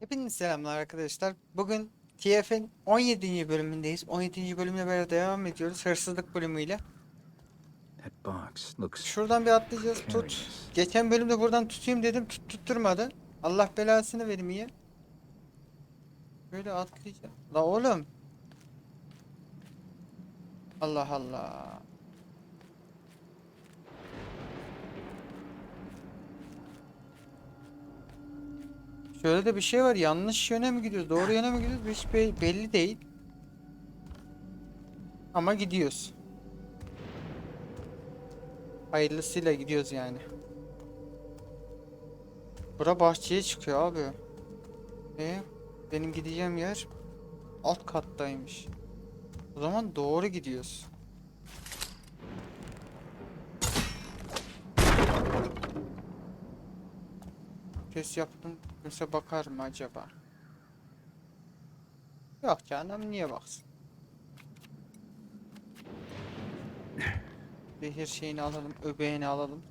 Hepinize selamlar arkadaşlar. Bugün TF'in 17. bölümündeyiz. 17. bölümle beraber devam ediyoruz. Hırsızlık bölümüyle. Şuradan bir atlayacağız. Tut. Geçen bölümde buradan tutayım dedim. Tut, tutturmadı. Allah belasını vermeye. Böyle atlayacağım. La oğlum. Allah Allah. Şöyle de bir şey var. Yanlış yöne mi gidiyoruz? Doğru yöne mi gidiyoruz? Hiç be- belli değil. Ama gidiyoruz. Hayırlısıyla gidiyoruz yani. Bura bahçeye çıkıyor abi. E benim gideceğim yer alt kattaymış. O zaman doğru gidiyoruz. Ses yaptım. Kimse bakar mı acaba? Yok canım niye baksın? Zehir şeyini alalım, öbeğini alalım.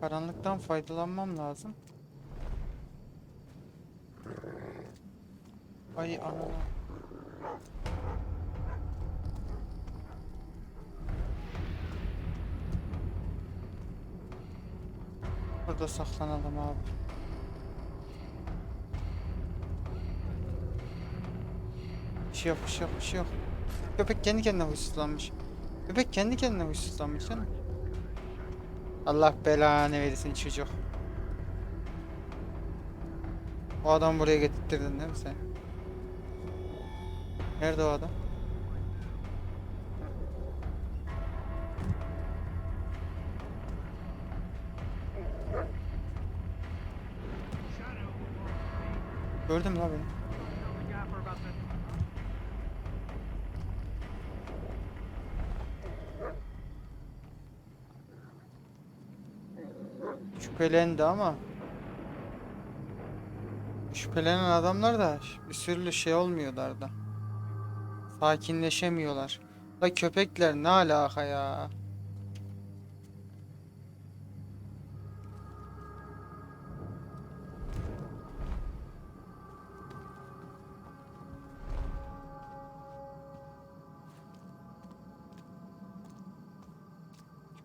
Karanlıktan faydalanmam lazım. Ay anana. Burada saklanalım abi. Bir şey yok, bir şey yok, bir şey yok. Köpek kendi kendine huysuzlanmış. Köpek kendi kendine huysuzlanmış canım. Allah belanı versin çocuk. O adam buraya getirttirdin değil mi sen? Nerede o adam? Gördüm la beni. Şüphelendi ama Şüphelenen adamlar da bir sürü şey olmuyorlar da. Sakinleşemiyorlar. La köpekler ne alaka ya?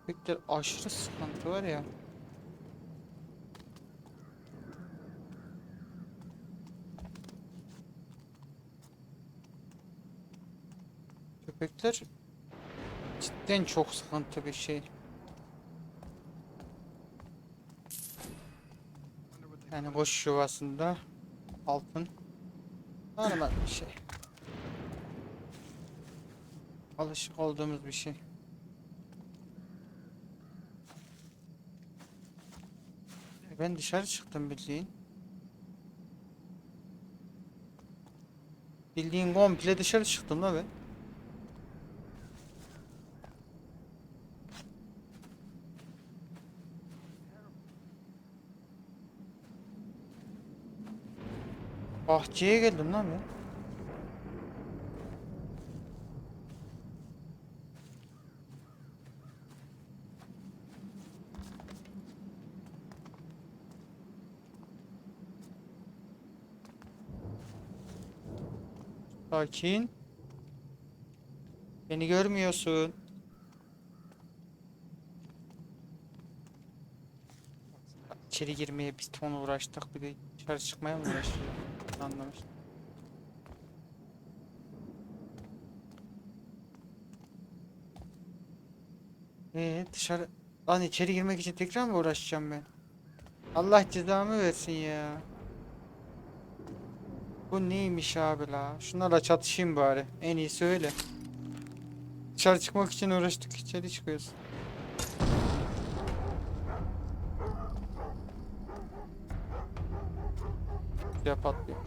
Köpekler aşırı sıkıntı var ya. Köpekler cidden çok sıkıntı bir şey. Yani boş yuvasında altın normal bir şey. Alışık olduğumuz bir şey. Ben dışarı çıktım bildiğin. Bildiğin komple dışarı çıktım da ben. Bahçeye geldim lan ben. Sakin. Beni görmüyorsun. İçeri girmeye bir ton uğraştık bir de dışarı çıkmaya mı uğraşacağız? Anlamıştım. Ee dışarı lan içeri girmek için tekrar mı uğraşacağım ben? Allah cezamı versin ya. Bu neymiş abi la? Şunlarla çatışayım bari. En iyisi öyle. Dışarı çıkmak için uğraştık içeri çıkıyoruz. Ya patlıyor.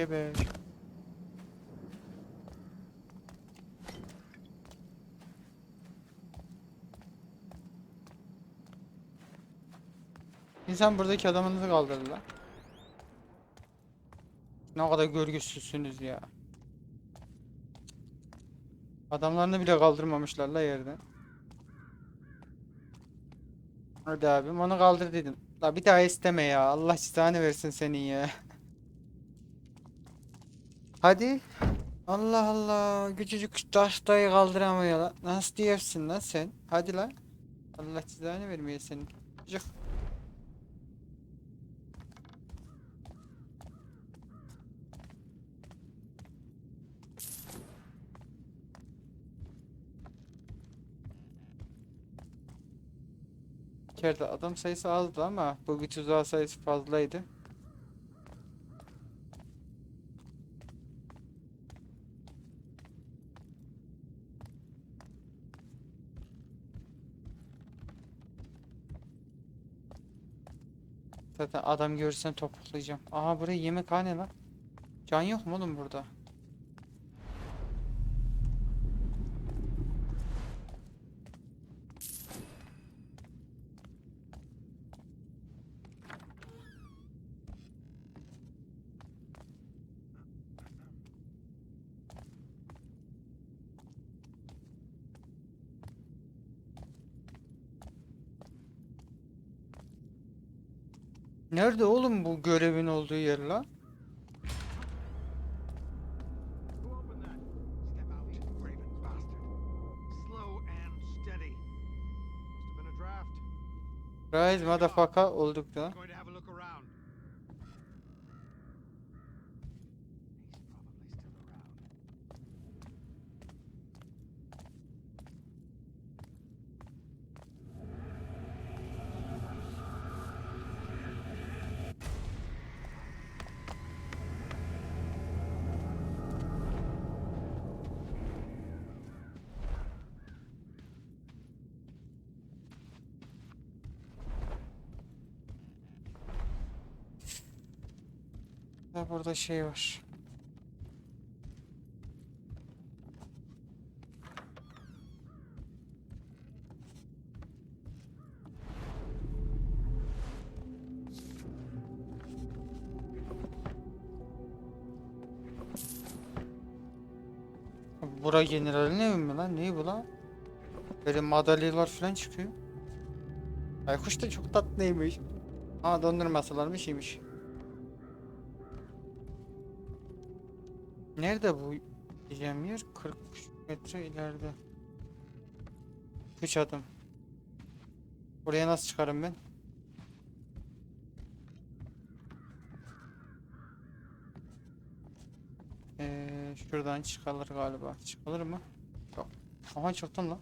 Geber. İnsan buradaki adamınızı kaldırdı lan. Ne kadar görgüsüzsünüz ya. Adamlarını bile kaldırmamışlar la yerden. Hadi abim onu kaldır dedim. La bir daha isteme ya. Allah cezanı versin senin ya. Hadi. Allah Allah. Küçücük tahtayı kaldıramıyor lan. Nasıl diyersin lan sen? Hadi lan. Allah cezanı vermeye senin. Cık. İçeride adam sayısı azdı ama bu bir tuzağı sayısı fazlaydı. Zaten adam görürsen topuklayacağım. Aha buraya yemekhane lan. Can yok mu oğlum burada? Nerede oğlum bu görevin olduğu yer lan? Who opened that? Step out, Raven bastard. Slow and steady. Must have been a draft. Rise motherfucker olduk da. Burada şey var. Bura generalin evi mi lan? Ne bu lan? Böyle madalyalar falan çıkıyor. Aykuş da çok tatlıymış. Ama dondurmasalarmış iyiymiş. Nerede bu diyeceğim yer? 40 metre ileride. 3 adım. Buraya nasıl çıkarım ben? Ee, şuradan çıkılır galiba. Çıkılır mı? Yok. Aha çıktım lan.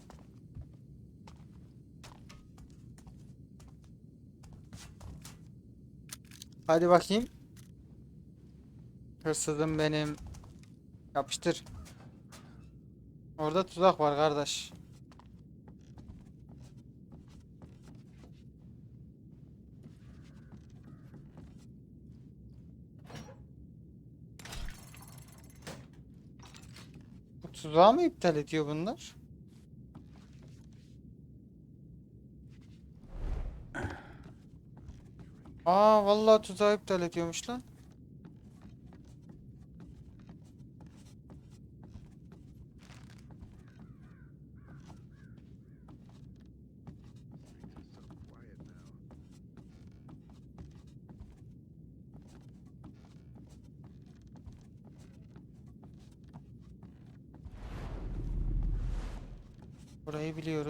Hadi bakayım. Hırsızım benim. Yapıştır. Orada tuzak var kardeş. Bu tuzağı mı iptal ediyor bunlar? Aa vallahi tuzağı iptal ediyormuş lan.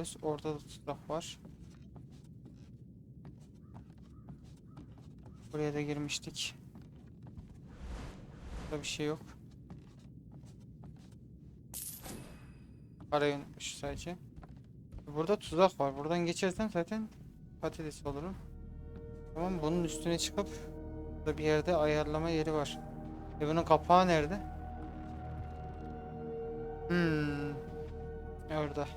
Biliyoruz. Orada da tuzak var. Buraya da girmiştik. Burada bir şey yok. Parayı unutmuş sadece. Burada tuzak var. Buradan geçersem zaten patates olurum. Tamam bunun üstüne çıkıp burada bir yerde ayarlama yeri var. E bunun kapağı nerede? Hmm. Orada.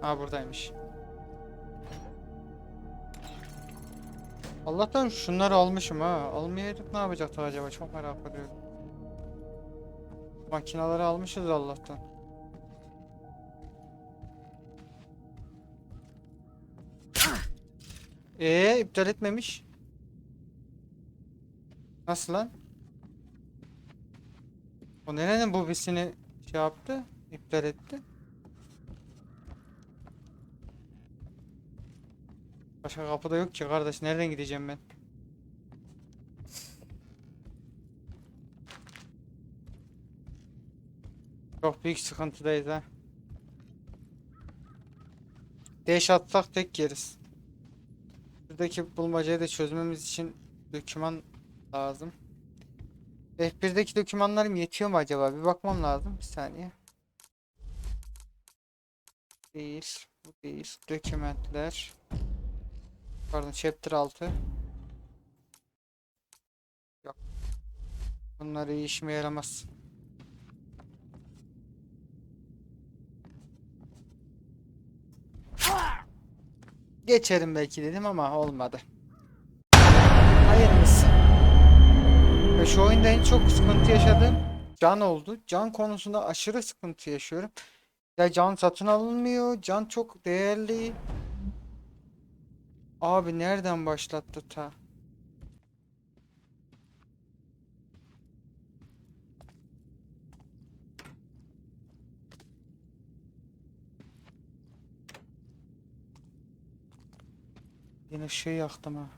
Ha buradaymış. Allah'tan şunları almışım ha. Almayaydık ne yapacaktık acaba? Çok merak ediyorum. Makinaları almışız Allah'tan. Ee iptal etmemiş. Nasıl lan? O nerenin bobisini şey yaptı? İptal etti. Başka kapıda yok ki kardeş. Nereden gideceğim ben? Çok büyük sıkıntıdayız ha. Deş atsak tek yeriz. Buradaki bulmacayı da çözmemiz için doküman lazım. F1'deki dokümanlarım yetiyor mu acaba? Bir bakmam lazım. Bir saniye. Değil. Bu değil. Dokümentler. Pardon chapter 6. Yok. Bunlar işime yaramaz. Geçerim belki dedim ama olmadı. Hayırlısı. Ve şu oyunda en çok sıkıntı yaşadığım can oldu. Can konusunda aşırı sıkıntı yaşıyorum. Ya can satın alınmıyor. Can çok değerli. Abi nereden başlattı ta? Yine ışığı yaktım ha.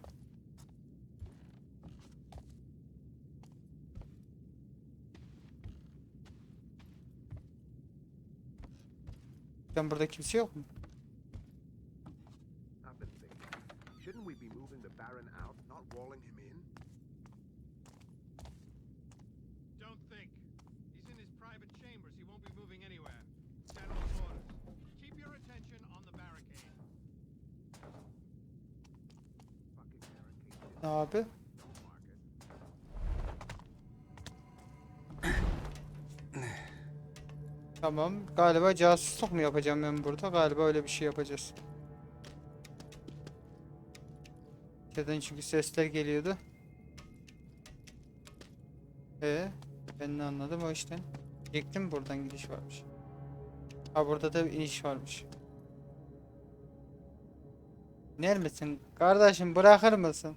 Ben burada kimse yok mu? Ne abi? Tamam. Galiba casusluk mu yapacağım ben burada? Galiba öyle bir şey yapacağız. Neden çünkü sesler geliyordu. E ben ne anladım o işten. Diyecektim buradan gidiş varmış. Ha burada da bir iniş varmış. İner misin? Kardeşim bırakır mısın?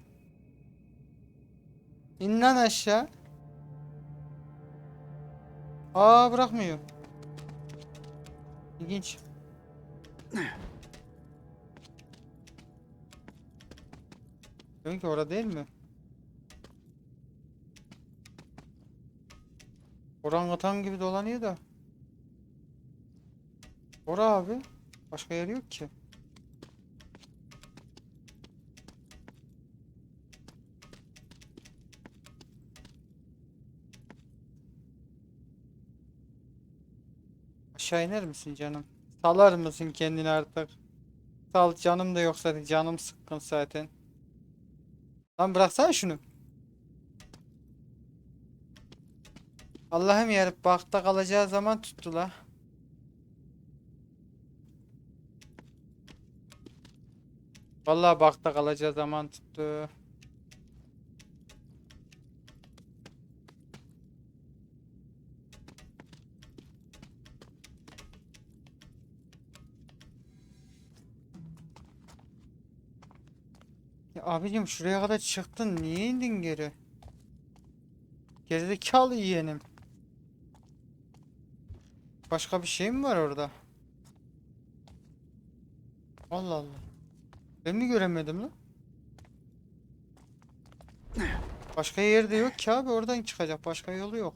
İn lan aşağı. Aa bırakmıyor. İlginç. Diyorsun ki orada değil mi? Orangutan gibi dolanıyor da. Ora abi. Başka yer yok ki. Aşağı iner misin canım? Salar mısın kendini artık? Sal canım da yok zaten. Canım sıkkın zaten. Lan bıraksana şunu. Allah'ım yarabbim bakta kalacağı zaman tuttu la. Vallahi bakta kalacağı zaman tuttu. Abicim şuraya kadar çıktın. Niye indin geri? Gerizekalı yeğenim. Başka bir şey mi var orada? Allah Allah. Ben mi göremedim lan? Başka yerde yok ki abi oradan çıkacak başka yolu yok.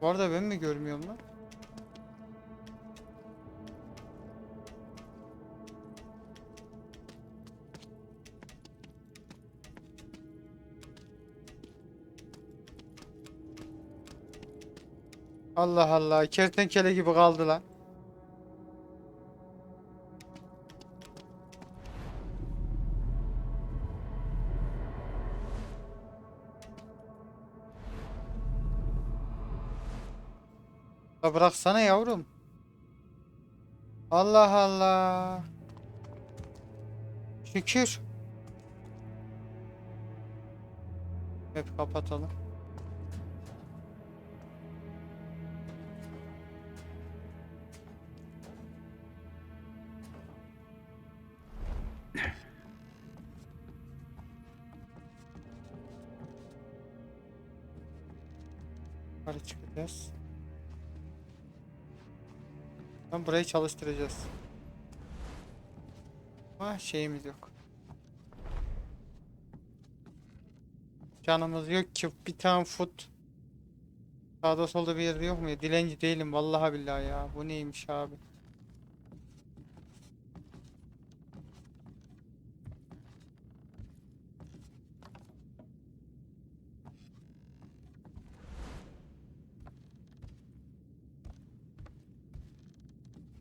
Bu arada ben mi görmüyorum lan? Allah Allah. Kertenkele gibi kaldı lan. Ya bıraksana yavrum. Allah Allah. Şükür. Hep kapatalım. Çıkacağız. Tam burayı çalıştıracağız. Ama şeyimiz yok. Canımız yok ki bir tane foot. Sağda solda bir yerde yok mu ya? Dilenci değilim vallahi billahi ya. Bu neymiş abi?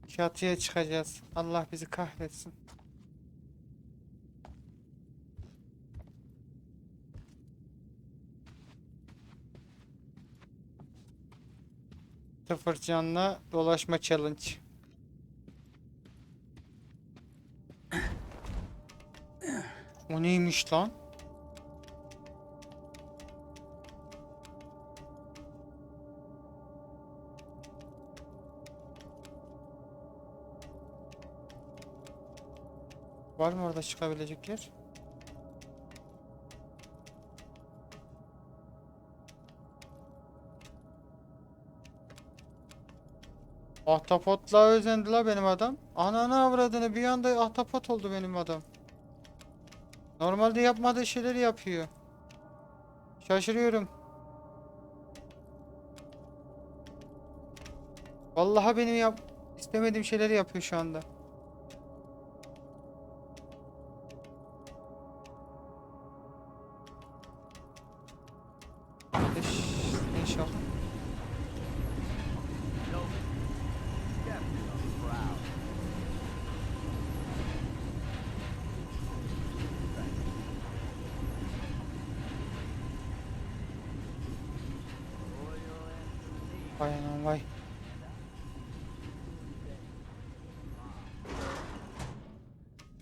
Çatıya çıkacağız. Allah bizi kahretsin. Sıfır canla dolaşma challenge. O neymiş lan? Var mı orada çıkabilecek yer? Ahtapotla özendi la benim adam. Ananı avradını bir anda ahtapot oldu benim adam. Normalde yapmadığı şeyleri yapıyor. Şaşırıyorum. Vallahi benim yap istemediğim şeyleri yapıyor şu anda.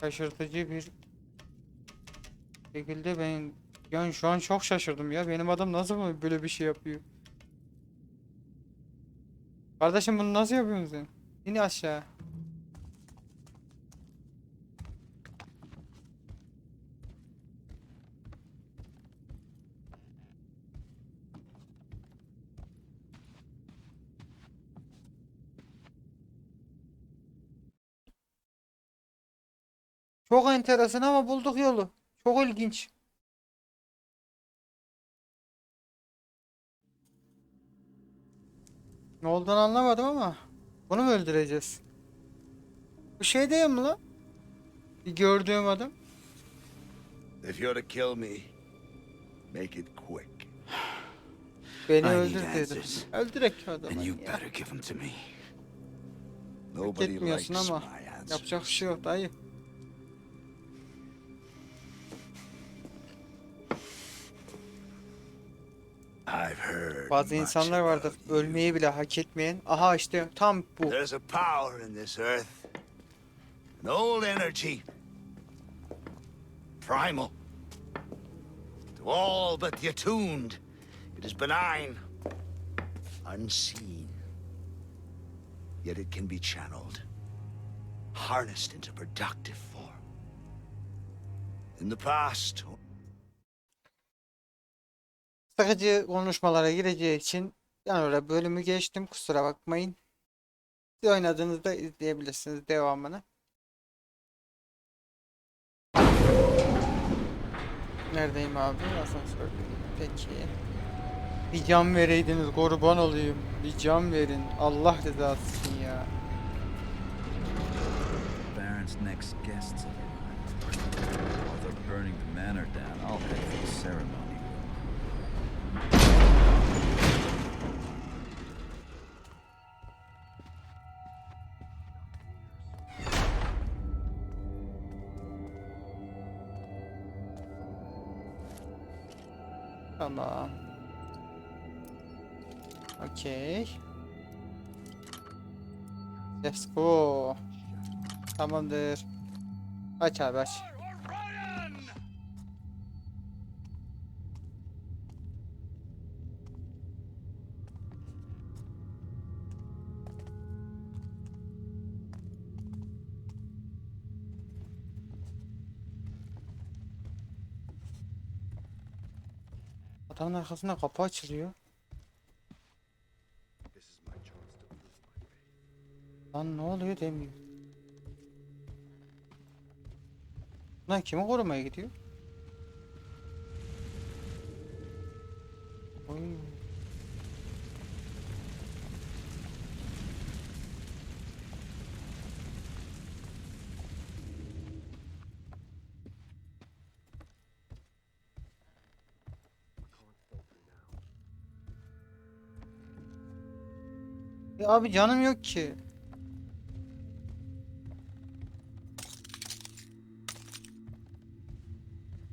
Şaşırtıcı bir şekilde ben yani şu an çok şaşırdım ya. Benim adam nasıl böyle bir şey yapıyor? Kardeşim bunu nasıl yapıyorsun sen? İn aşağı. Çok enteresan ama bulduk yolu. Çok ilginç. Ne olduğunu anlamadım ama bunu mu öldüreceğiz? Bu şey değil mi lan? Bir gördüğüm adam. If you're to kill me, make it quick. Beni öldür dedi. Öldürek adamı. And you better give them to me. Nobody likes ama my answers. Yapacak bir şey yok dayı. I've heard Bazı insanlar vardır ölmeyi bile hak etmeyen. Aha işte tam bu. There's a power in this earth. An old energy. Primal. To all but the attuned, it is benign. Unseen. Yet it can be channeled. Harnessed into productive form. In the past, Sıkıcı konuşmalara gireceği için ben oraya bölümü geçtim. Kusura bakmayın. Siz oynadığınızda izleyebilirsiniz devamını. Neredeyim abi? Asansördeyim. Peki. Bir can vereydiniz kurban olayım. Bir can verin. Allah rızası için ya. Baron's next guests arrived. Burning the manor down, I'll head for the ceremony Tamam. Okey. Let's go. Tamamdır. Aç abi aç. Arkasında kapı açılıyor. Lan ne oluyor demiyor. Lan kimi korumaya gidiyor? Oy. Ya abi canım yok ki.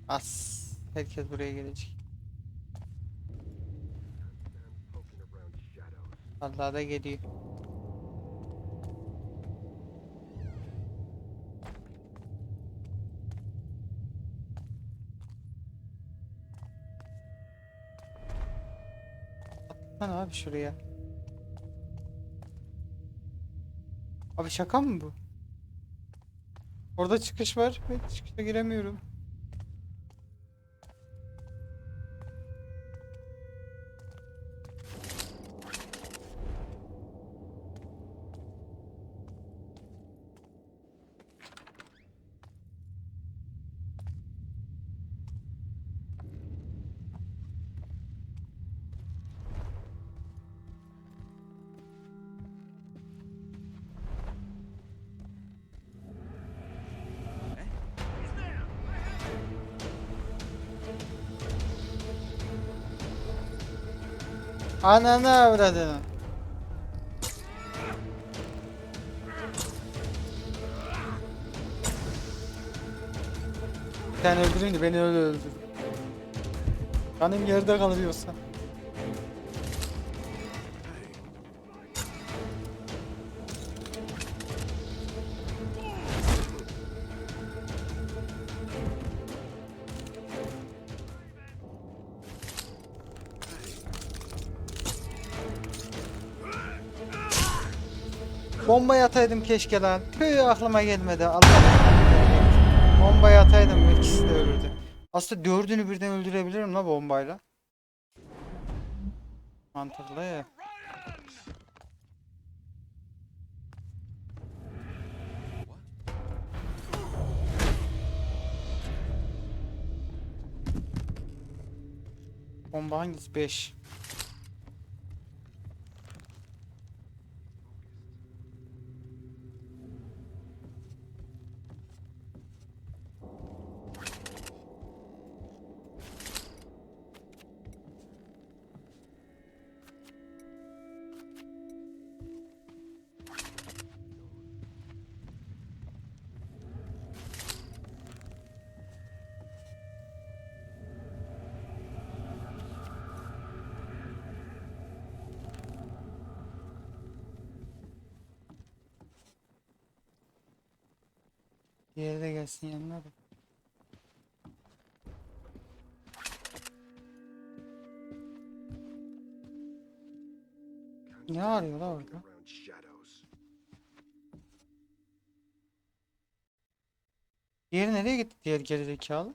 As. Herkes buraya gelecek. Allah da geliyor. Lan abi şuraya. Abi şaka mı bu? Orada çıkış var ve çıkışa giremiyorum. Ananı avradını. Sen öldürün de beni öyle öldür. Kanım yerde kalıyorsa. Bomba ataydım keşke lan. Tüh aklıma gelmedi. Allah. Bombayı ataydım ikisi de ölürdü. Aslında dördünü birden öldürebilirim la bombayla. Mantıklı ya. Bomba hangisi? 5. Diğeri de gelsin yanına da. Ne arıyor la orada? Diğeri nereye gitti diğer gerizekalı?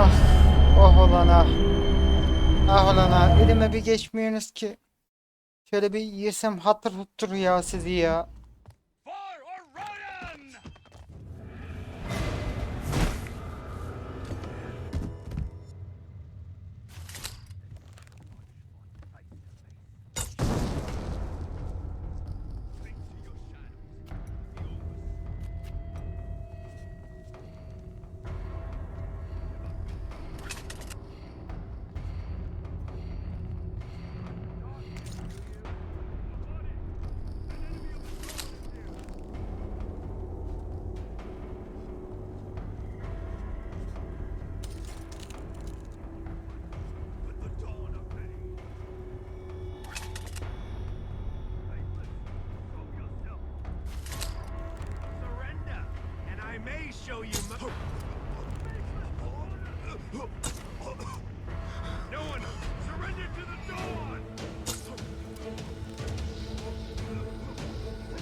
Ah, oh olan ah. Ah olan ah. Elime bir geçmiyorsunuz ki. Şöyle bir yesem hatır huttur ya sizi ya. Me show you my... No one surrender to the dawn!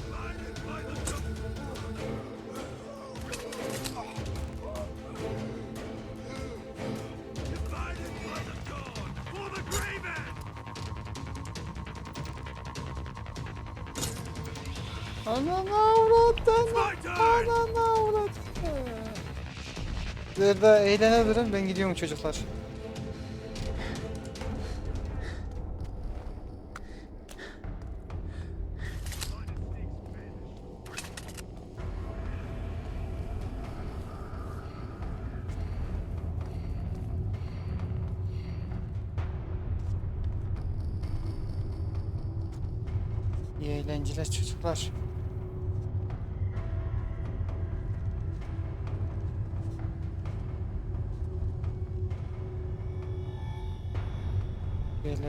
Blinded by the dog divided by the dawn. Divided by the dawn! For the Graven! Ananı avrattın. My turn! Ananı avrattın. Burada eğlene durun ben gidiyorum çocuklar. İyi eğlenceler çocuklar.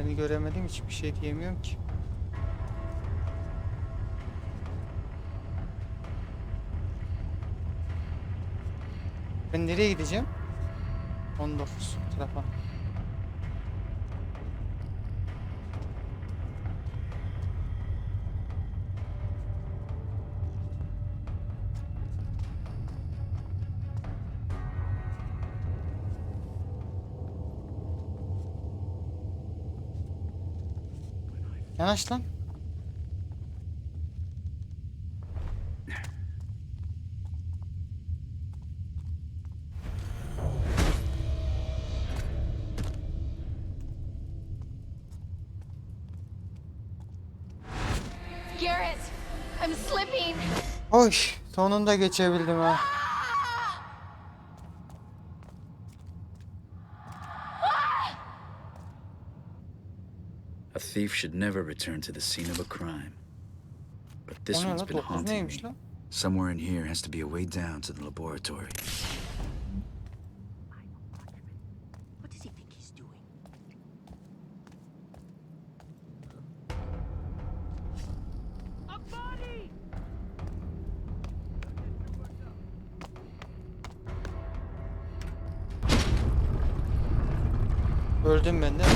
Yerlerini göremedim hiçbir şey diyemiyorum ki. Ben nereye gideceğim? 19 tarafa. Yanaş lan. Garrett, I'm slipping. Hoş. Sonunda geçebildim ha. Thief should never return to the scene of a crime. But this one's been haunting me. Somewhere in here has to be a way down to the laboratory. What does he think he's doing? Öldüm ben de.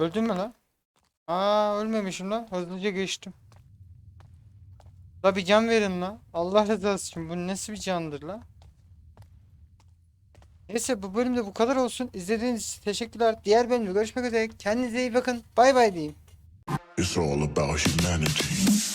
Öldün mü lan? Aa ölmemişim lan. Hızlıca geçtim. La bir can verin la. Allah rızası için bu nasıl bir candır la? Neyse bu bölümde bu kadar olsun. İzlediğiniz için teşekkürler. Diğer bölümde görüşmek üzere. Kendinize iyi bakın. Bay bay diyeyim. It's all about humanity.